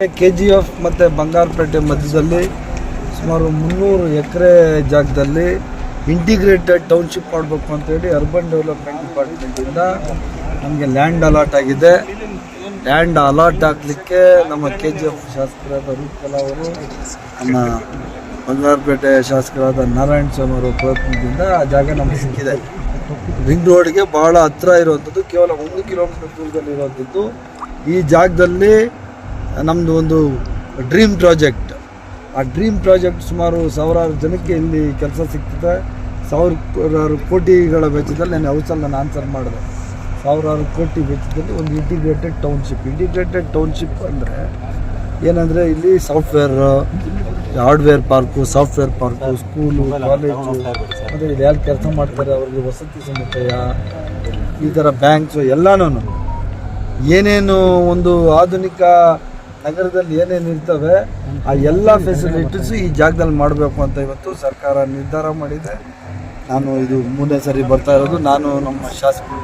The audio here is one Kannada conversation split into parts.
ಕೆ ಜಿ ಎಫ್ ಮತ್ತು ಬಂಗಾರಪೇಟೆ ಮಧ್ಯದಲ್ಲಿ ಸುಮಾರು ಮುನ್ನೂರು ಎಕರೆ ಜಾಗದಲ್ಲಿ ಇಂಟಿಗ್ರೇಟೆಡ್ ಟೌನ್ಶಿಪ್ ಮಾಡಬೇಕು ಅಂತೇಳಿ ಅರ್ಬನ್ ಡೆವಲಪ್ಮೆಂಟ್ ಡಿಪಾರ್ಟ್ಮೆಂಟಿಂದ ನಮಗೆ ಲ್ಯಾಂಡ್ ಅಲಾಟ್ ಆಗಿದೆ. ಲ್ಯಾಂಡ್ ಅಲಾಟ್ ಆಗಲಿಕ್ಕೆ ನಮ್ಮ ಕೆ ಜಿ ಎಫ್ ಶಾಸಕರಾದ ರೂಪಕಲಾ ಅವರು, ನಮ್ಮ ಬಂಗಾರಪೇಟೆ ಶಾಸಕರಾದ ನಾರಾಯಣ ಸ್ವಾಮಿ ಅವರ ಪ್ರಯತ್ನದಿಂದ ಆ ಜಾಗ ನಮಗೆ ಸಿಕ್ಕಿದೆ. ರಿಂಗ್ ರೋಡ್ಗೆ ಭಾಳ ಹತ್ರ ಇರುವಂಥದ್ದು, ಕೇವಲ ಒಂದು ಕಿಲೋಮೀಟರ್ ದೂರದಲ್ಲಿ ಇರುವಂಥದ್ದು ಈ ಜಾಗದಲ್ಲಿ ನಮ್ಮದು ಒಂದು ಡ್ರೀಮ್ ಪ್ರಾಜೆಕ್ಟ್. ಆ ಡ್ರೀಮ್ ಪ್ರಾಜೆಕ್ಟ್ ಸುಮಾರು ಸಾವಿರಾರು ಜನಕ್ಕೆ ಇಲ್ಲಿ ಕೆಲಸ ಸಿಗ್ತದೆ. ಸಾವಿರಾರು ಕೋಟಿಗಳ ವೆಚ್ಚದಲ್ಲಿ ನಾನು ಹೌಸಲ್ಲಿ ನಾನು ಆನ್ಸರ್ ಮಾಡಿದೆ. ಸಾವಿರಾರು ಕೋಟಿ ವೆಚ್ಚದಲ್ಲಿ ಒಂದು ಇಂಟಿಗ್ರೇಟೆಡ್ ಟೌನ್ಶಿಪ್ ಇಂಟಿಗ್ರೇಟೆಡ್ ಟೌನ್ಶಿಪ್ ಅಂದರೆ ಏನಂದರೆ ಇಲ್ಲಿ software hardware park software park school college ಮತ್ತು ಇಲ್ಲಿ ಯಾರು ಕೆಲಸ ಮಾಡ್ತಾರೆ, ಅವ್ರಿಗೆ ವಸತಿ ಸಮುದಾಯ, ಈ ಥರ ಬ್ಯಾಂಕ್ಸು ಎಲ್ಲನೂ ಏನೇನು ಒಂದು ಆಧುನಿಕ ನಗರದಲ್ಲಿ ಏನೇನು ಇರ್ತವೆ ಆ ಎಲ್ಲ ಫೆಸಿಲಿಟೀಸು ಈ ಜಾಗದಲ್ಲಿ ಮಾಡಬೇಕು ಅಂತ ಇವತ್ತು ಸರ್ಕಾರ ನಿರ್ಧಾರ ಮಾಡಿದೆ. ನಾನು ಇದು ಮೂರನೇ ಸರಿ ಬರ್ತಾ ಇರೋದು. ನಾನು ನಮ್ಮ ಶಾಸಕರು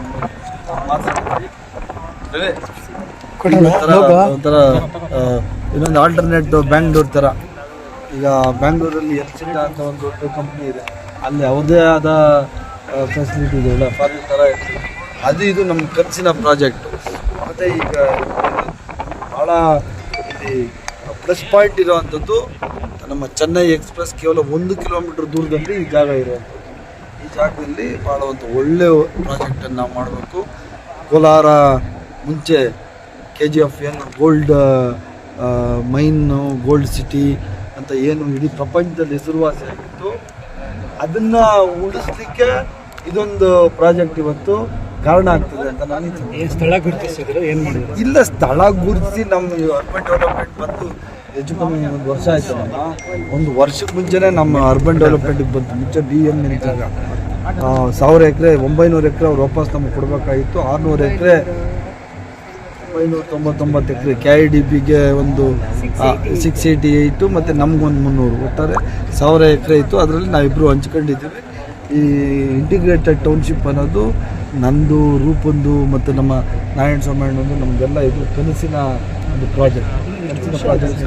ಒಂಥರ ಇನ್ನೊಂದು ಆಲ್ಟರ್ನೇಟ್ ಬ್ಯಾಂಗ್ಳೂರ್ ಥರ. ಈಗ ಬ್ಯಾಂಗ್ಳೂರಲ್ಲಿ ಎರ್ಚಿಂಡ ಅಂತ ಒಂದು ದೊಡ್ಡ ಕಂಪ್ನಿ ಇದೆ. ಅಲ್ಲಿ ಯಾವುದೇ ಆದ ಫೆಸಿಲಿಟಿ ಇದೆ. ಫಾರಿನ್ ಥರ ಇದೆ ಅದು ಇದು ನಮ್ಮ ಕನಸಿನ ಪ್ರಾಜೆಕ್ಟು ಮತ್ತು ಈಗ ಭಾಳ ಇಲ್ಲಿ ಪ್ಲಸ್ ಪಾಯಿಂಟ್ ಇರುವಂಥದ್ದು ನಮ್ಮ ಚೆನ್ನೈ ಎಕ್ಸ್ಪ್ರೆಸ್ ಕೇವಲ ಒಂದು ಕಿಲೋಮೀಟರ್ ದೂರದಲ್ಲಿ ಈ ಜಾಗ ಇರುವಂಥದ್ದು ಈ ಜಾಗದಲ್ಲಿ ಭಾಳ ಒಂದು ಒಳ್ಳೆಯ ಪ್ರಾಜೆಕ್ಟನ್ನು ನಾವು ಮಾಡಬೇಕು. ಕೋಲಾರ ಮುಂಚೆ ಕೆ ಜಿ ಎಫ್ ಏನು ಗೋಲ್ಡ್ ಮೈನು ಗೋಲ್ಡ್ ಸಿಟಿ ಅಂತ ಏನು ಇಡೀ ಪ್ರಪಂಚದಲ್ಲಿ ಹೆಸರುವಾಸಿಯಾಗಿತ್ತು ಅದನ್ನು ಉಳಿಸ್ಲಿಕ್ಕೆ ಇದೊಂದು ಪ್ರಾಜೆಕ್ಟ್ ಇವತ್ತು. ಕಾರಣ ಆಗ್ತದೆ ಅಂತ ನಾನು ಸ್ಥಳ ಗುರುತಿಸಿದ್ರು ಏನ್ ಮಾಡಿದ್ರು? ಇಲ್ಲ ಸ್ಥಳ ಗುರುತಿಸಿ ನಮ್ಮ ಅರ್ಬನ್ ಡೆವಲಪ್ಮೆಂಟ್ ಬಂದು ಹೆಚ್ಚು ಕಮ್ಮಿ ಒಂದು ವರ್ಷ ಆಯ್ತು ನಮ್ಮ ಒಂದು ವರ್ಷಕ್ಕೆ ಮುಂಚೆನೇ ನಮ್ಮ ಅರ್ಬನ್ ಡೆವಲಪ್ಮೆಂಟಿಗೆ ಬಂತು. ಮುಂಚೆ ಬಿ ಎಂ ನಿಂತಾಗ ಸಾವಿರ ಎಕರೆ ಒಂಬೈನೂರು ಎಕರೆ ಅವ್ರು ವಾಪಸ್ ನಮಗೆ ಕೊಡಬೇಕಾಗಿತ್ತು. ಆರುನೂರು ಎಕರೆ ಒಂಬೈನೂರ ತೊಂಬತ್ತೊಂಬತ್ತು ಎಕರೆ ಕೆ ಐ ಡಿ ಪಿಗೆ ಒಂದು ಸಿಕ್ಸ್ ಏಯ್ಟಿ ಏಯ್ಟು ಮತ್ತು ನಮಗೊಂದು ಮುನ್ನೂರು. ಒಟ್ಟಾರೆ ಸಾವಿರ ಎಕರೆ ಇತ್ತು. ಅದರಲ್ಲಿ ನಾವಿಬ್ಬರು ಹಂಚ್ಕೊಂಡಿದ್ದೀವಿ. ಈ ಇಂಟಿಗ್ರೇಟೆಡ್ ಟೌನ್ಶಿಪ್ ಅನ್ನೋದು ನಂದು ರೂಪೊಂದು ಮತ್ತು ನಮ್ಮ ನಾರಾಯಣ ಸ್ವಾಮಿ ಅಣ್ಣೊಂದು ನಮಗೆಲ್ಲ ಇದು ಕನಸಿನ ಒಂದು ಪ್ರಾಜೆಕ್ಟ್ ಕನಸಿನ ಪ್ರಾಜೆಕ್ಟ್